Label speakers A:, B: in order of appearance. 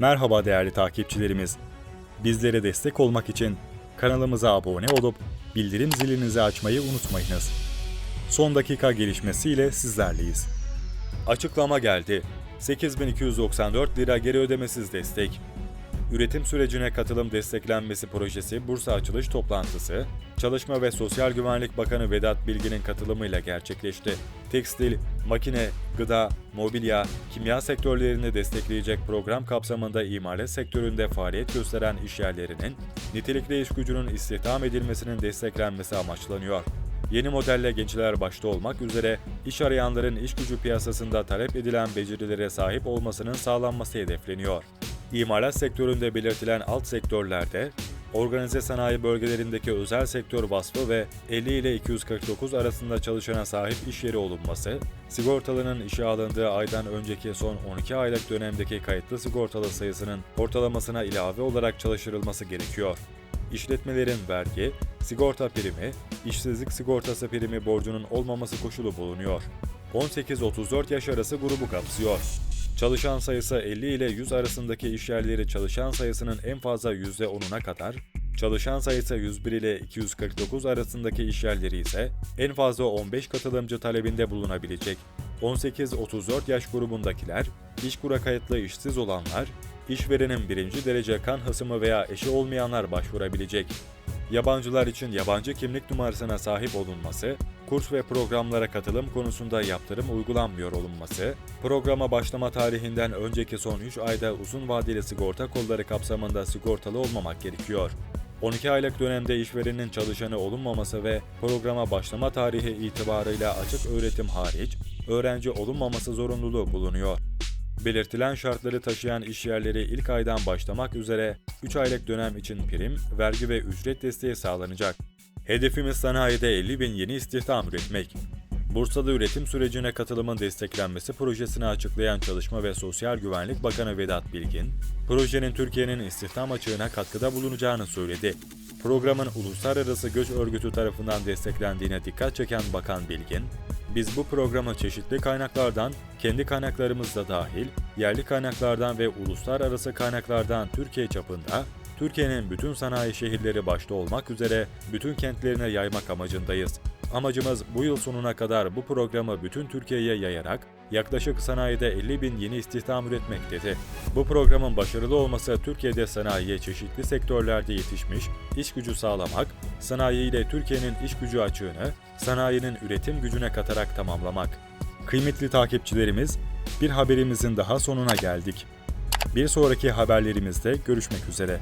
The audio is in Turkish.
A: Merhaba değerli takipçilerimiz. Bizlere destek olmak için kanalımıza abone olup bildirim zilinizi açmayı unutmayınız. Son dakika gelişmesiyle sizlerleyiz. Açıklama geldi. 8294 lira geri ödemesiz destek. Üretim sürecine katılım desteklenmesi projesi Bursa açılış toplantısı, Çalışma ve Sosyal Güvenlik Bakanı Vedat Bilgin'in katılımıyla gerçekleşti. Tekstil, makine, gıda, mobilya, kimya sektörlerini destekleyecek program kapsamında imalat sektöründe faaliyet gösteren işyerlerinin nitelikli iş gücünün istihdam edilmesinin desteklenmesi amaçlanıyor. Yeni modelle gençler başta olmak üzere iş arayanların iş gücü piyasasında talep edilen becerilere sahip olmasının sağlanması hedefleniyor. İmalat sektöründe belirtilen alt sektörlerde organize sanayi bölgelerindeki özel sektör vasfı ve 50 ile 249 arasında çalışana sahip iş yeri olunması, sigortalının işe alındığı aydan önceki son 12 aylık dönemdeki kayıtlı sigortalı sayısının ortalamasına ilave olarak çalıştırılması gerekiyor. İşletmelerin vergi, sigorta primi, işsizlik sigortası primi borcunun olmaması koşulu bulunuyor. 18-34 yaş arası grubu kapsıyor. Çalışan sayısı 50 ile 100 arasındaki işyerleri çalışan sayısının en fazla %10'una kadar, çalışan sayısı 101 ile 249 arasındaki işyerleri ise en fazla 15 katılımcı talebinde bulunabilecek. 18-34 yaş grubundakiler, işkura kayıtlı işsiz olanlar, işverenin birinci derece kan hısımı veya eşi olmayanlar başvurabilecek. Yabancılar için yabancı kimlik numarasına sahip olunması, kurs ve programlara katılım konusunda yaptırım uygulanmıyor olunması, programa başlama tarihinden önceki son 3 ayda uzun vadeli sigorta kolları kapsamında sigortalı olmamak gerekiyor. 12 aylık dönemde işverenin çalışanı olunmaması ve programa başlama tarihi itibarıyla açık öğretim hariç, öğrenci olunmaması zorunluluğu bulunuyor. Belirtilen şartları taşıyan işyerleri ilk aydan başlamak üzere 3 aylık dönem için prim, vergi ve ücret desteği sağlanacak. Hedefimiz sanayide 50 bin yeni istihdam üretmek. Bursa'da üretim sürecine katılımın desteklenmesi projesini açıklayan Çalışma ve Sosyal Güvenlik Bakanı Vedat Bilgin, projenin Türkiye'nin istihdam açığına katkıda bulunacağını söyledi. Programın Uluslararası Göç Örgütü tarafından desteklendiğine dikkat çeken Bakan Bilgin, biz bu programı çeşitli kaynaklardan, kendi kaynaklarımız da dahil, yerli kaynaklardan ve uluslararası kaynaklardan Türkiye çapında, Türkiye'nin bütün sanayi şehirleri başta olmak üzere bütün kentlerine yaymak amacındayız. Amacımız bu yıl sonuna kadar bu programı bütün Türkiye'ye yayarak yaklaşık sanayide 50 bin yeni istihdam üretmek dedi. Bu programın başarılı olması Türkiye'de sanayiye çeşitli sektörlerde yetişmiş iş gücü sağlamak, sanayi ile Türkiye'nin iş gücü açığını sanayinin üretim gücüne katarak tamamlamak. Kıymetli takipçilerimiz, bir haberimizin daha sonuna geldik. Bir sonraki haberlerimizde görüşmek üzere.